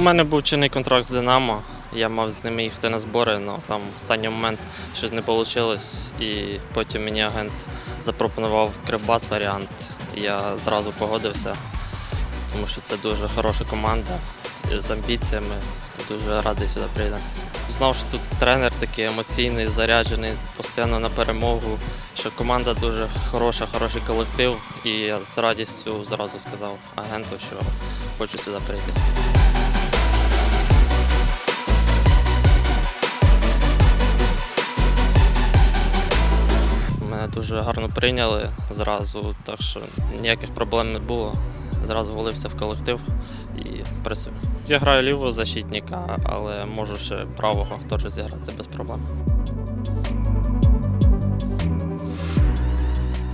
У мене був чинний контракт з Динамо. Я мав з ними їхати на збори, але там в останній момент щось не вийшло. І потім мені агент запропонував Кривбас варіант. Я зразу погодився, тому що це дуже хороша команда з амбіціями. Дуже радий сюди приєднатися. Знав, що тут тренер такий емоційний, заряджений, постійно на перемогу. Що команда дуже хороша, хороший колектив. І я з радістю зразу сказав агенту, що хочу сюди прийти. Дуже гарно прийняли зразу, так що ніяких проблем не було. Зразу влився в колектив і працюю. Я граю лівого защитника, але можу ще правого теж зіграти без проблем.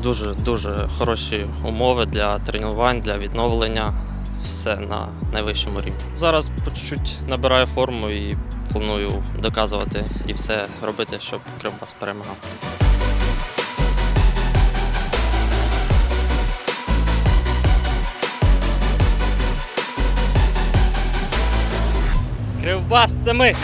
Дуже дуже хороші умови для тренувань, для відновлення. Все на найвищому рівні. Зараз по чуть-чуть набираю форму і планую доказувати і все робити, щоб Кривбас перемагав. Кривбас це!